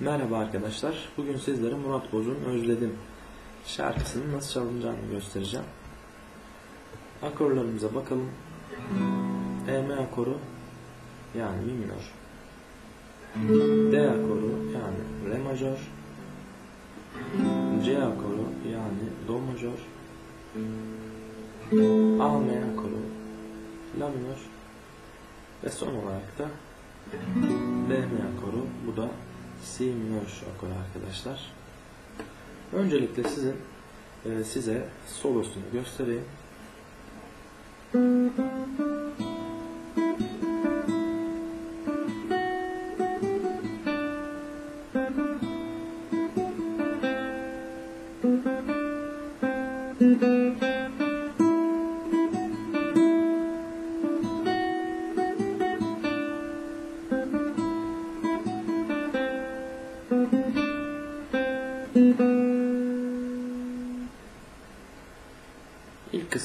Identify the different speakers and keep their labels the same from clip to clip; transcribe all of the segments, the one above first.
Speaker 1: Merhaba arkadaşlar. Bugün sizlere Murat Boz'un Özledim şarkısının nasıl çalınacağını göstereceğim. Akorlarımıza bakalım. E-M akoru yani Mi minör. D akoru yani Re majör. C akoru yani Do majör. A-M akoru La minör. Ve son olarak da B-M akoru. Bu da Minör akoru arkadaşlar. Öncelikle sizin e, size solosunu göstereyim.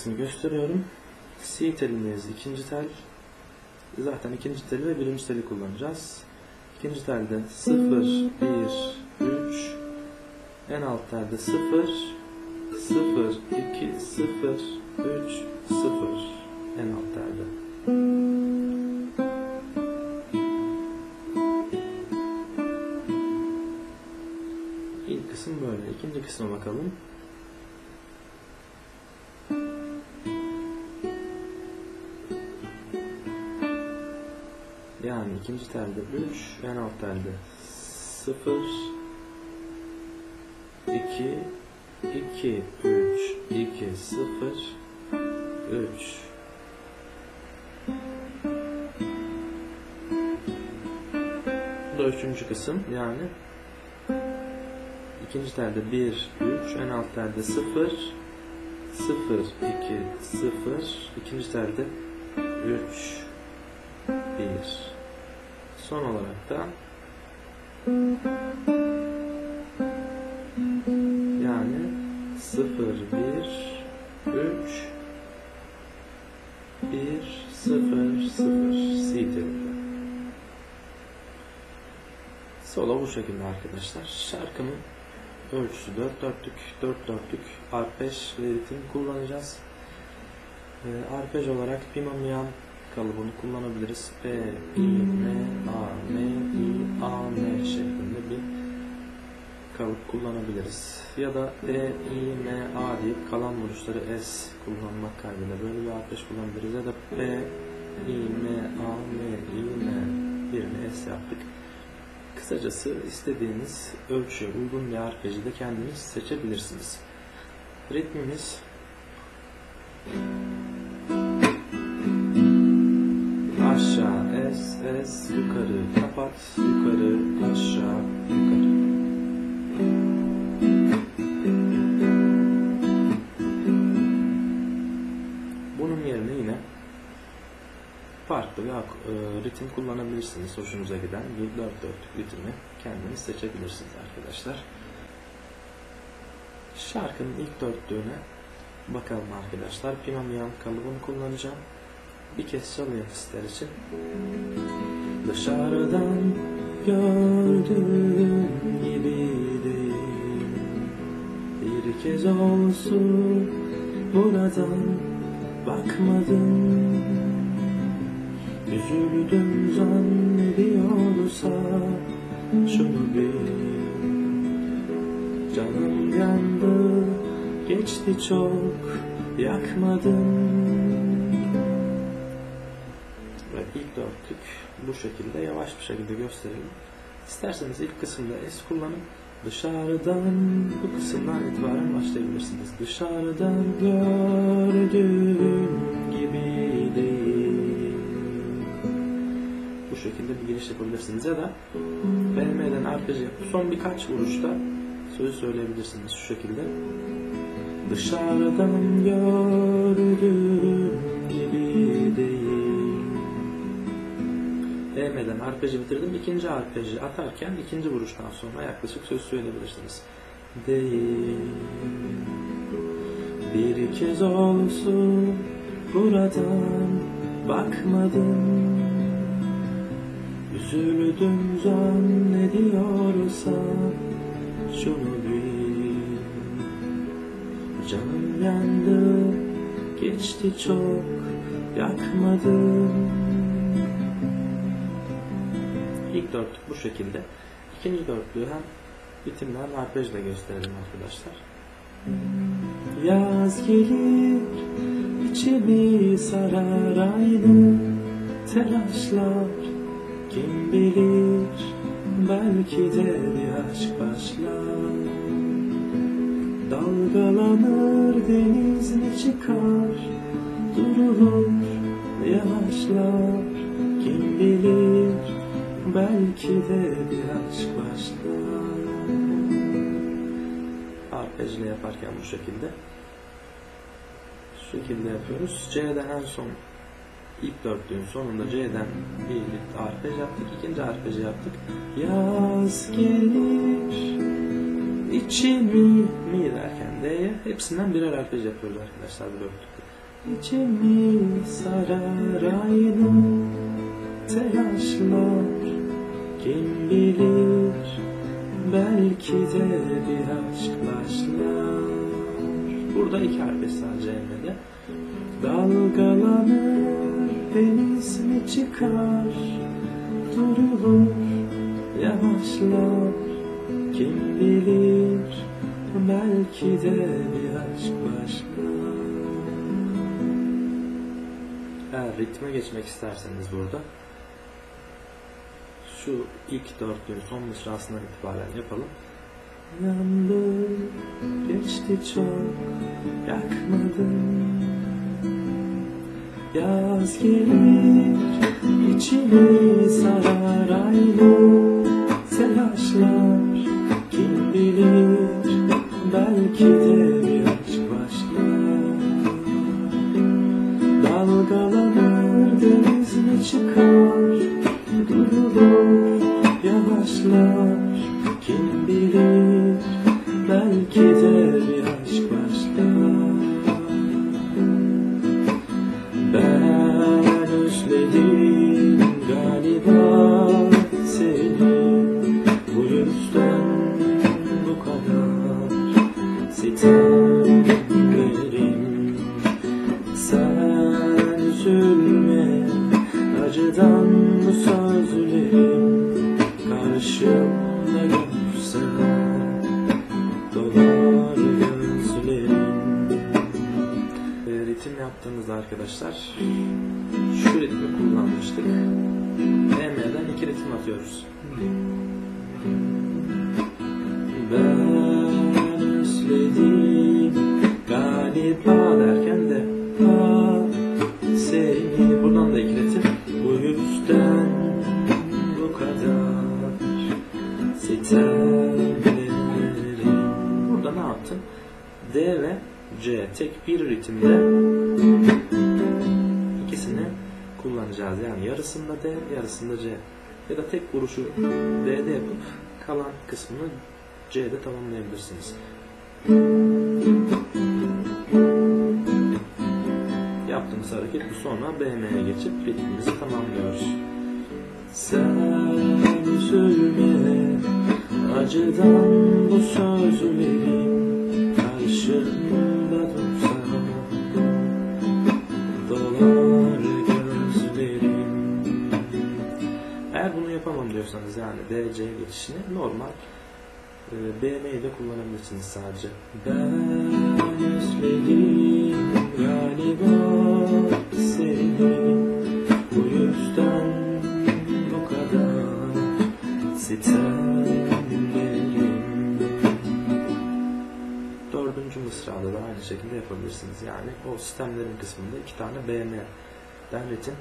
Speaker 1: Kısmı gösteriyorum. Si telindeyiz ikinci tel. Zaten ikinci teli ve birinci teli kullanacağız. İkinci telde 0, 1, 3. En alt telde 0, 0, 2, 0, 3, 0. En alt telde. İlk kısım böyle. İkinci kısma bakalım. Yani ikinci telde 3, en alt telde 0, 2, 2, 3, 2, 0, 3. Bu da üçüncü kısım yani ikinci telde 1, 3, en alt telde 0, 0, 2, 0, ikinci telde 3, 1. Son olarak da yani 0, 1, 3, 1, 0, 0 Si telinde. Solo bu şekilde arkadaşlar. Şarkının ölçüsü 4 dörtlük, 4 dörtlük arpej ritim kullanacağız. Ee, arpej olarak Pimamiyan kalıbını kullanabiliriz. P, I, M, A, M, I, A, M şeklinde bir kalıp kullanabiliriz. Ya da D, I, M, A deyip kalan vuruşları S kullanmak kaydıyla böyle bir arpej kullanabiliriz. Ya da P, I, M, A, M, I, M birini S yaptık. Kısacası istediğiniz ölçüye uygun bir arpeji de kendiniz seçebilirsiniz. Ritmimiz es es yukarı kapat yukarı aşağı yukarı. Bunun yerine yine farklı bir e, ritim kullanabilirsiniz. Hoşunuza giden bir dört dörtlük ritmi kendiniz seçebilirsiniz arkadaşlar. Şarkının ilk dörtlüğüne bakalım arkadaşlar. Pinamiyan kalıbını kullanacağım. Bir kez çalayım sizler için. Dışarıdan gördüğüm gibi değil. Bir kez olsun buradan bakmadım. Üzüldüm zannediyorsa şunu bil. Canım yandı geçti çok yakmadım dörtlük bu şekilde yavaş bir şekilde gösterelim. İsterseniz ilk kısımda es kullanın. Dışarıdan bu kısımdan itibaren başlayabilirsiniz. Dışarıdan gördüğüm gibi değil. Bu şekilde bir giriş yapabilirsiniz ya da BM'den yapıp son birkaç vuruşta sözü söyleyebilirsiniz şu şekilde. Dışarıdan gördüğüm Değmeden arpejı bitirdim. İkinci arpejı atarken ikinci vuruştan sonra yaklaşık söz söyleyebilirsiniz. Değil. Bir kez olsun buradan bakmadım Üzüldüm zannediyorsan şunu bil Canım yandı geçti çok yakmadım dörtlük bu şekilde. İkinci dörtlüğü hem ritimden arpejle gösterelim arkadaşlar. Yaz gelir içimi sarar aynı telaşlar Kim bilir belki de bir aşk başlar Dalgalanır deniz ne çıkar Durulur yavaşlar Kim bilir belki de bir aşk başlar Arpejle yaparken bu şekilde şu şekilde yapıyoruz. C'den en son ilk dörtlüğün sonunda C'den bir arpej yaptık. ikinci arpej yaptık. Yaz gelir içimi mi derken D'ye hepsinden birer arpej yapıyoruz arkadaşlar bu dörtlükte. İçimi sarar aynı telaşlar kim bilir belki de bir aşk başlar. Burada iki harf sadece Emre'de. Dalgalanır deniz mi çıkar Durulur yavaşlar Kim bilir belki de bir aşk başlar Eğer ritme geçmek isterseniz burada şu ilk dörtlüğün son mısrasından itibaren yapalım. Yandı, geçti çok, yakmadım. Yaz gelir, içimi sarar aynı telaşlar. Özledim galiba seni. Bu yüzden bu kadar sitemlerim Sen üzülme acıdan bu sözlerim Karşımda görsen dolar gözlerim. Ritim yaptığımızda arkadaşlar şu ritmi kullanmıştık. EM'den iki ritim atıyoruz. Ben özledim galiba derken de ha seni buradan da iki ritim. Bu yüzden bu kadar sitemlerim. Burada ne yaptım? D ve C tek bir ritimde kullanacağız. Yani yarısında D, yarısında C. Ya da tek vuruşu D'de yapıp kalan kısmını C'de tamamlayabilirsiniz. Yaptığımız hareket bu sonra BM'ye geçip ritmimizi tamamlıyoruz. Sen üzülme acıdan bu sözlerim diyorsanız yani DC geçişini normal e, BM'yi de kullanabilirsiniz sadece. Ben özledim galiba seni bu yüzden bu kadar sitemlerim Dördüncü mısrada da aynı şekilde yapabilirsiniz. Yani o sistemlerin kısmında iki tane BM'den ritim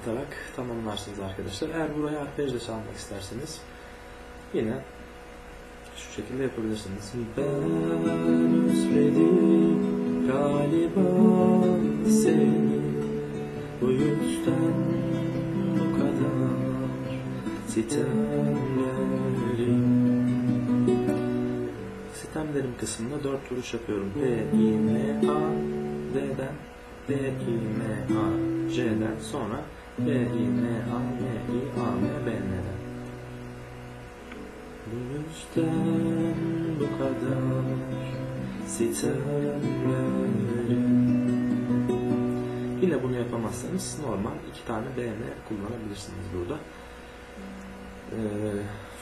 Speaker 1: atarak tamamlarsınız arkadaşlar. Eğer buraya arpejle çalmak isterseniz yine şu şekilde yapabilirsiniz. Ben özledim galiba seni bu yüzden bu kadar sitemlerim Sistemlerim kısmında dört vuruş yapıyorum. D, I, M, A, D'den D, I, M, A, C'den sonra B, I, N, A, M, I, A, M, B, N'den. Bu yüzden bu kadar sitemlerim. Yine bunu yapamazsanız normal iki tane B, N kullanabilirsiniz burada. Ee,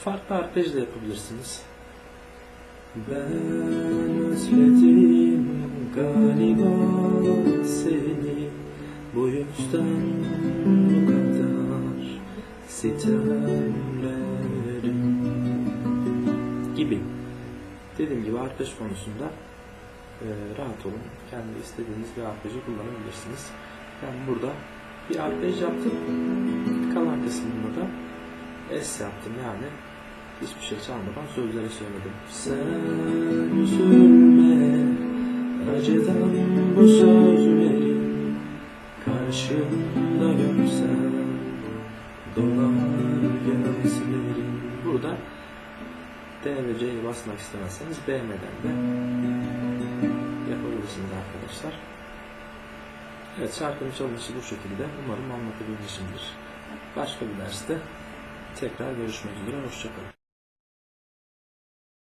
Speaker 1: farklı arpej de yapabilirsiniz. Ben özledim galiba seni Bu yüzden bu kadar sitemlerim gibi. Dediğim gibi arpej konusunda e, rahat olun. Kendi istediğiniz bir arpeji kullanabilirsiniz. Ben burada bir arpej yaptım. Kalan kısmında da S yaptım yani hiçbir şey çalmadan sözleri söyledim. Sen üzülme acıdan bu sözleri karşımda görsen dolar gözlerin. Burada D ve C'yi basmak istemezseniz B'meden de yapabilirsiniz arkadaşlar. Evet şarkının çalınışı bu şekilde. Umarım anlatabilmişimdir. Başka bir derste tekrar görüşmek üzere. Hoşçakalın.